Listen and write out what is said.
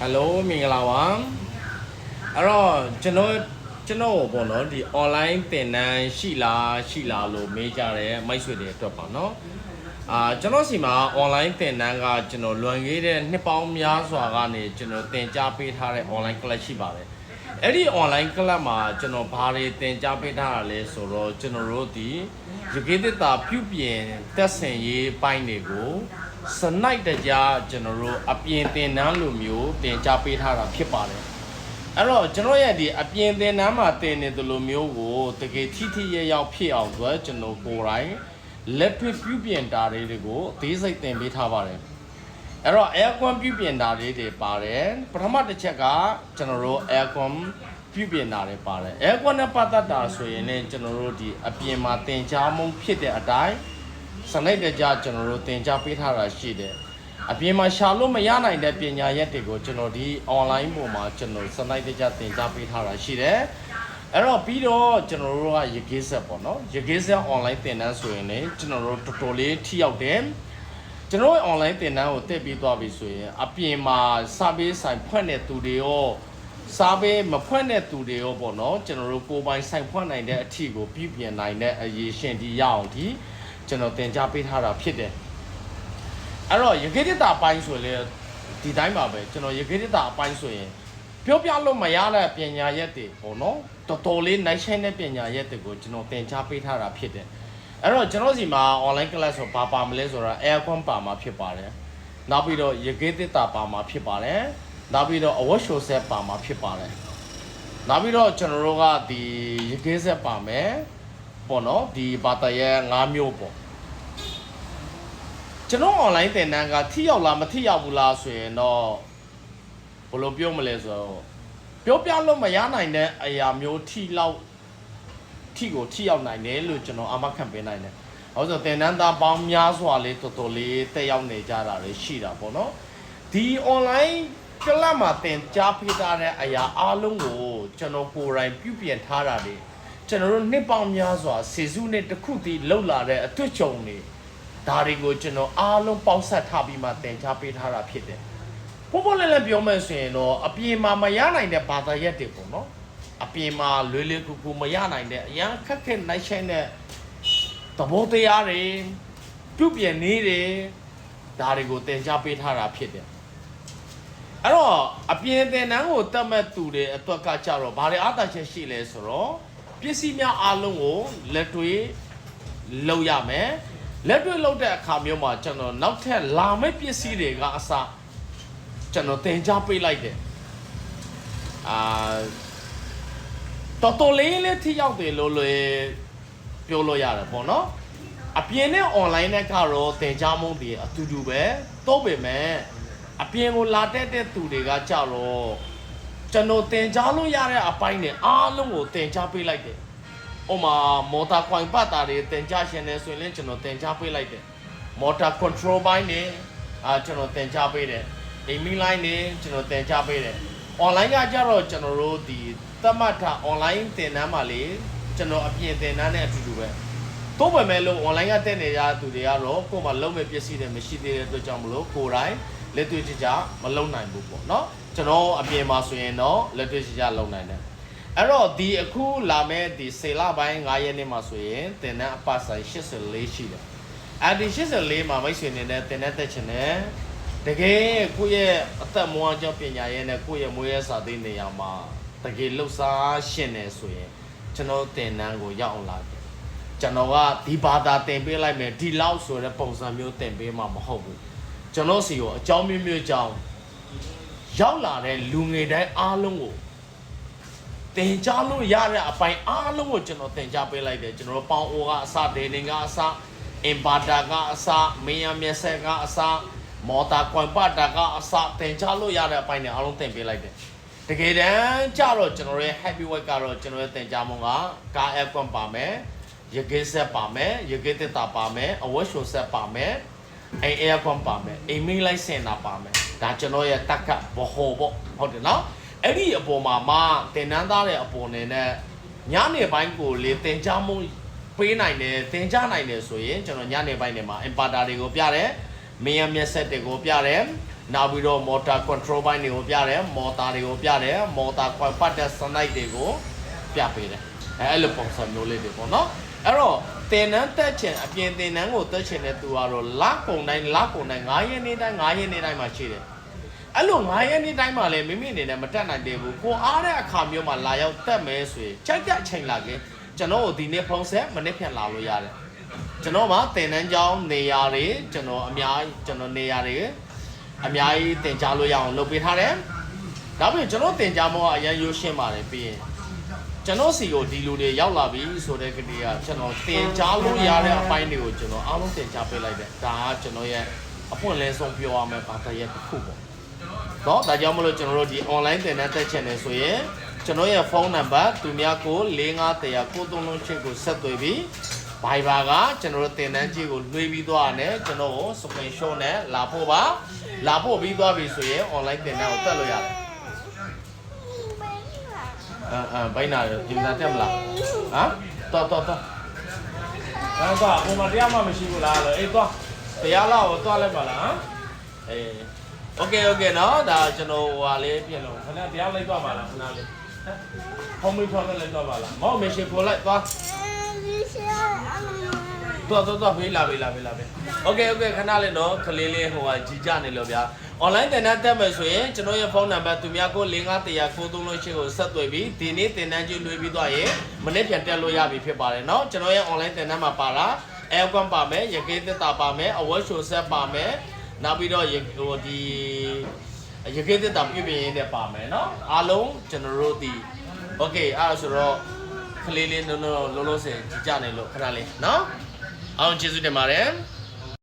ဟယ်လိုမင်္ဂလာပါအဲ့တော့ကျွန်တော်ကျွန်တော်ပေါ့နော်ဒီ online သင်တန်းရှိလားရှိလားလို့မေးကြတယ်မိတ်ဆွေတွေအတွက်ပါနော်အာကျွန်တော်စီမှာ online သင်တန်းကကျွန်တော်လွန်ခဲ့တဲ့နှစ်ပေါင်းများစွာကနေကျွန်တော်သင်ကြားပေးထားတဲ့ online class ရှိပါတယ်အဲ့ဒီ online class မှာကျွန်တော်ဘာတွေသင်ကြားပေးထားတာလဲဆိုတော့ကျွန်တော်တို့ဒီရကေတတာပြုပြင်တက်ဆင်ရေးပိုင်းတွေကို စနိုက်တကြားကျွန်တော်တို့အပြင်တင်နန်းလိုမျိုးတင် जा ပေးထားတာဖြစ်ပါတယ်အဲ့တော့ကျွန်တော်ရဲ့ဒီအပြင်တင်နန်းမှာတင်နေသလိုမျိုးကိုတကယ်ထိထိရရောက်ဖြစ်အောင်ဆိုကျွန်တော်ကိုယ်တိုင် လက်တွေ့ပြုပြင်တာတွေကိုအသေးစိတ်တင်ပေးထားပါတယ်အဲ့တော့ aircon ပြုပြင်တာလေးတွေပါတယ်ပထမတစ်ချက်ကကျွန်တော်တို့ aircon ပြုပြင်တာတွေပါတယ် aircon နဲ့ပတ်သက်တာဆိုရင်လည်းကျွန်တော်တို့ဒီအပြင်မှာတင် जा မှုဖြစ်တဲ့အတိုင်း စနိုက်တကြကျွန်တော်တို့သင် जा ပေးထားတာရှိတယ်အပြင်မှာရှာလို့မရနိုင်တဲ့ပညာရက်တွေကိုကျွန်တော်ဒီ online ပေါ်မှာကျွန်တော်စနိုက်တကြသင် जा ပေးထားတာရှိတယ်အဲ့တော့ပြီးတော့ကျွန်တော်တို့ကရေကေးဆက်ပေါ့နော်ရေကေးဆက် online သင်တန်းဆိုရင်လည်းကျွန်တော်တို့တော်တော်လေးထိရောက်တယ်ကျွန်တော်ရဲ့ online သင်တန်းကိုတက်ပြီးသွားပြီဆိုရင်အပြင်မှာစာပေးဆိုင်ဖွင့်တဲ့သူတွေရောစာပေးမဖွင့်တဲ့သူတွေရောပေါ့နော်ကျွန်တော်တို့ကိုယ်ပိုင်ဆိုင်ဖွင့်နိုင်တဲ့အထီကိုပြပြင်နိုင်တဲ့အရေးရှင်ဒီရအောင်ဒီ ကျွန်တော်သင် जा ပေးထားတာဖြစ်တယ်အဲ့တော့ရခေတ္တအပိုင်းဆိုရင်ဒီတိုင်းပါပဲကျွန်တော်ရခေတ္တအပိုင်းဆိုရင်ပြောပြလို့မရတဲ့ပညာရက်တွေပေါ့နော်တော်တော်လေးနိုင်ဆိုင်တဲ့ပညာရက်တွေကိုကျွန်တော်သင် जा ပေးထားတာဖြစ်တယ်အဲ့တော့ကျွန်တော်စီမှာ online class ဆိုဘာပါမလဲဆိုတော့ aircon ပါမှာဖြစ်ပါတယ်နောက်ပြီးတော့ရခေတ္တပါမှာဖြစ်ပါတယ်နောက်ပြီးတော့ award show set ပါမှာဖြစ်ပါတယ်နောက်ပြီးတော့ကျွန်တော်တို့ကဒီရခေဆက်ပါမယ်ပေါ့နော်ဒီဘာသာရဲ့၅မျိုးပေါ့ ကျွန်တော် online သင်တန်းကထိရောက်လားမထိရောက်ဘူးလားဆိုရင်တော့ဘယ်လိုပြောမလဲဆိုတော့ပြောပြလို့မရနိုင်တဲ့အရာမျိုးထိလောက်ထိကိုထိရောက်နိုင်တယ်လို့ကျွန်တော်အမခံပေးနိုင်တယ်။ဟုတ်ဆိုသင်တန်းသားပေါင်းများစွာလေးတော်တော်လေးတက်ရောက်နေကြတာတွေရှိတာပေါ့နော်။ဒီ online ကလပ်မှာသင်ကြားပေးထားတဲ့အရာအားလုံးကိုကျွန်တော်ကိုယ်တိုင်ပြုပြင်ထားတာတွေကျွန်တော်တို့နှစ်ပေါင်းများစွာစေစုနဲ့တစ်ခုတည်းလှုပ်လာတဲ့အတွေ့အကြုံတွေ ဒါတွေကိုကျွန်တော်အားလုံးပေါင်းစပ်ထားပြီးမှသင်ကြားပေးထားတာဖြစ်တယ်။ပို့ပို့လဲလဲပြောမယ်ဆိုရင်တော့အပြင်မှာမရနိုင်တဲ့ဘာသာရပ်တွေပေါ့နော်။အပြင်မှာလွယ်လွယ်ကူကူမရနိုင်တဲ့အရန်ခက်ခက်နိုင်ဆိုင်တဲ့သဘောတရားတွေပြုပြင်နေတယ်ဒါတွေကိုသင်ကြားပေးထားတာဖြစ်တယ်။အဲ့တော့အပြင်သင်တန်းကိုတတ်မဲ့သူတွေအတွက်ကကြတော့ဘာတွေအားသာချက်ရှိလဲဆိုတော့ပစ္စည်းများအားလုံးကိုလက်တွေ့လုပ်ရမယ် လက်တွေ့လုပ်တဲ့အခါမျိုးမှာကျွန်တော်နောက်ထပ်လာမယ့်ပစ္စည်းတွေကအစကျွန်တော်သင်ကြားပေးလိုက်တယ်အာတော်တော်လေးလေးထိရောက်တယ်လို့လည်းပြောလို့ရတယ်ပေါ့နော်အပြင်နဲ့ online နဲ့ကတော့သင်ကြားမှုတွေအတူတူပဲတော့ပေမဲ့အပြင်ကိုလာတက်တဲ့သူတွေကကြတော့ကျွန်တော်သင်ကြားလို့ရတဲ့အပိုင်းတွေအားလုံးကိုသင်ကြားပေးလိုက်တယ်။ ဥပမာမော်တာကွိုင်ပတ်တာတွေသင်ကြားရှင်နေဆိုရင်လည်းကျွန်တော်သင်ကြားပေးလိုက်တယ်။မော်တာ control ဘိုင်းတွေအာကျွန်တော်သင်ကြားပေးတယ်။ aiming line တွေကျွန်တော်သင်ကြားပေးတယ်။ online ကကြတော့ကျွန်တော်တို့ဒီသတ်မှတ်ထား online သင်တန်းမှာလေကျွန်တော်အပြင်သင်တန်းနဲ့အတူတူပဲ။တော့ပဲမဲ့လို့ online ကတက်နေကြသူတွေကတော့ကိုယ်မှလုံးမဲ့ပစ္စည်းတွေမရှိသေးတဲ့အတွက်ကြောင့်မလို့ကိုယ်တိုင်လက်တွေ့ကြကြမလုံနိုင်ဘူးပေါ့နော်ကျွန်တော်အပြင်မှာဆိုရင်တော့လက်တွေ့ကြကြလုံနိုင်တယ် အဲ့တော့ဒီအခုလာမဲ့ဒီစေလပိုင်း9ရက်နေ့မှာဆိုရင်တင်တဲ့အပတ်ဆိုင်84ရှိတယ်အဲ့ဒီ84မှာမိတ်ဆွေနေနဲ့တင်တဲ့တက်ချင်တယ်တကယ်ကိုယ့်ရဲ့အသက်မွေးကြောင့်ပညာရေးနဲ့ကိုယ့်ရဲ့မွေးရစာသိနေရာမှာတကယ်လှုပ်ရှားရှင်နေဆိုရင်ကျွန်တော်တင်တန်းကိုရောက်အောင်လာတယ်ကျွန်တော်ကဒီဘာသာတင်ပေးလိုက်မယ်ဒီလောက်ဆိုတဲ့ပုံစံမျိုးတင်ပေးမှာမဟုတ်ဘူးကျွန်တော်စီကိုအကြောင်းမျိုးမျိုးကြောင်းရောက်လာတဲ့လူငယ်တိုင်းအားလုံးကို တင်ကြားလို့ရတဲ့အပိုင်းအားလုံးကိုကျွန်တော်တင်ကြားပေးလိုက်တယ်ကျွန်တော်ပေါင်းအိုကအစဒေနင်ကအစအင်ပါတာကအစမင်းရမျက်ဆက်ကအစမော်တာကွန်ပတ်တာကအစတင်ကြားလို့ရတဲ့အပိုင်းတွေအားလုံးတင်ပေးလိုက်တယ်တကယ်တမ်းကြတော့ကျွန်တော်ရဲ့ happy work ကတော့ကျွန်တော်ရဲ့တင်ကြားမှုကကား app ကွန်ပါမယ်ရကေးဆက်ပါမယ်ရကေးတက်တာပါမယ်အဝတ်ရှိုဆက်ပါမယ်အဲ aircon ပါမယ်အိမ်မင်းလိုက်စင်တာပါမယ်ဒါကျွန်တော်ရဲ့တက်ကဘဟောပေါ့ဟုတ်တယ်နော် အဲ့ဒီအပေါ်မှာမှတင်နန်းသားတဲ့အပေါ်နေနဲ့ညနေပိုင်းကိုလေတင်ကြမှုပေးနိုင်တယ်တင်ကြနိုင်တယ်ဆိုရင်ကျွန်တော်ညနေပိုင်းနေမှာအင်ပါတာတွေကိုပြတယ်မင်းရမျက်ဆက်တွေကိုပြတယ်နောက်ပြီးတော့ motor control ဘိုင်းတွေကိုပြတယ် motor တွေကိုပြတယ် motor ကွန်ပတ်တဲ့ snide တွေကိုပြပေးတယ်အဲအဲ့လိုပုံစံမျိုးလေးတွေပေါ့နော်အဲ့တော့တင်နန်းတက်ချင်အပြင်တင်နန်းကိုတက်ချင်တဲ့သူကတော့လကုံတိုင်းလကုံတိုင်း9ရက်နေ့တိုင်း9ရက်နေ့တိုင်းမှာရှိတယ် အဲ့လို9ရက်နေ့တိုင်းမှာလည်းမိမိအနေနဲ့မတက်နိုင်သေးဘူးကိုအားတဲ့အခါမျိုးမှာလာရောက်တက်မယ်ဆိုရင်ကြိုက်တဲ့အချိန်လာခင်ကျွန်တော်တို့ဒီနေ့ဖုန်းဆက်မနေ့ဖြန်လာလို့ရတယ်ကျွန်တော်မှာတင်တန်းကျောင်းနေရာတွေကျွန်တော်အများကြီးကျွန်တော်နေရာတွေအများကြီးတင်ကြားလို့ရအောင်လုပ်ပေးထားတယ်။ဒါပြင်ကျွန်တော်တင်ကြားမောကအရင်ရိုးရှင်းပါတယ်ပြီးရင်ကျွန်တော်စီကိုဒီလူတွေရောက်လာပြီဆိုတဲ့ကတိကကျွန်တော်တင်ကြားလို့ရတဲ့အပိုင်းတွေကိုကျွန်တော်အားလုံးတင်ကြားပေးလိုက်တယ်။ဒါကကျွန်တော်ရဲ့အပွင့်လင်းဆုံးပြောရမယ်ဘာသာရပ်တစ်ခုပေါ့။ တော့ဒါကြောင့်မလို့ကျွန်တော်တို့ဒီ online တင်တန်းတက်ချင်တယ်ဆိုရင်ကျွန်တော်ရဲ့ဖုန်းနံပါတ်သူများကို4500ကိုသုံးလုံးချစ်ကိုဆက်သွယ်ပြီးဘိုင်ဘာကကျွန်တော်တို့တင်တန်းကြီးကိုလွှေးပြီးသွားတယ်ကျွန်တော်ကိုစပင်ရှုံးနဲ့လာဖို့ပါလာဖို့ပြီးသွားပြီဆိုရင် online တင်တန်းကိုတက်လို့ရတယ်အမ်အမ်ဘိုင်နာဒီမှာတက်မလားဟမ်တော်တော်တော်အဲ့တော့ဘုံမတရားမှမရှိဘူးလားလို့အေးတော့တရားလာကိုသွားလိုက်ပါလားဟမ်အေး โอเคโอเคเนาะဒါကျွန်တော်ဟိုဟာလေးပြင်လို့ခဏတရားလိုက်သွားပါလားခဏလေးဟမ်ဟောင်းမီထော်လိုက်သွားပါလားမောင်မရှိပေါ်လိုက်သွား တော်တော်တော်ဖေးလာဖေးလာဖေးလာဖေးโอเคโอเคခဏလေးတော့ကလေးလေးဟိုဟာကြီးကြနေလို့ဗျာ online တင်တန်းတက်မယ်ဆိုရင်ကျွန်တော်ရဲ့ဖုန်းနံပါတ်သူများကို5900ကိုသုံးလို့ရှိကိုဆက်သွယ်ပြီးဒီနေ့တင်တန်းကြီးလွှဲပြီးသွားရင်မနေ့ပြန်တက်လို့ရပြီဖြစ်ပါတယ်เนาะကျွန်တော်ရဲ့ online တင်တန်းမှာပါတာ aircon ပါမယ်ရကေးသက်တာပါမယ်အဝတ်ရှိုဆက်ပါမယ် နောက်ပြီးတော့ဟိုဒီရကေးသက်တာပြုပြင်ရင်းနဲ့ပါမယ်เนาะအားလုံးကျွန်တော်တို့ဒီโอเคအဲ့ဒါဆိုတော့ကလေးလေးလုံးလုံးလုံးလုံးစင်ကြီးကြနေလို့ခဏလေးเนาะ အောင်ကျေးဇူးတင်ပါတယ်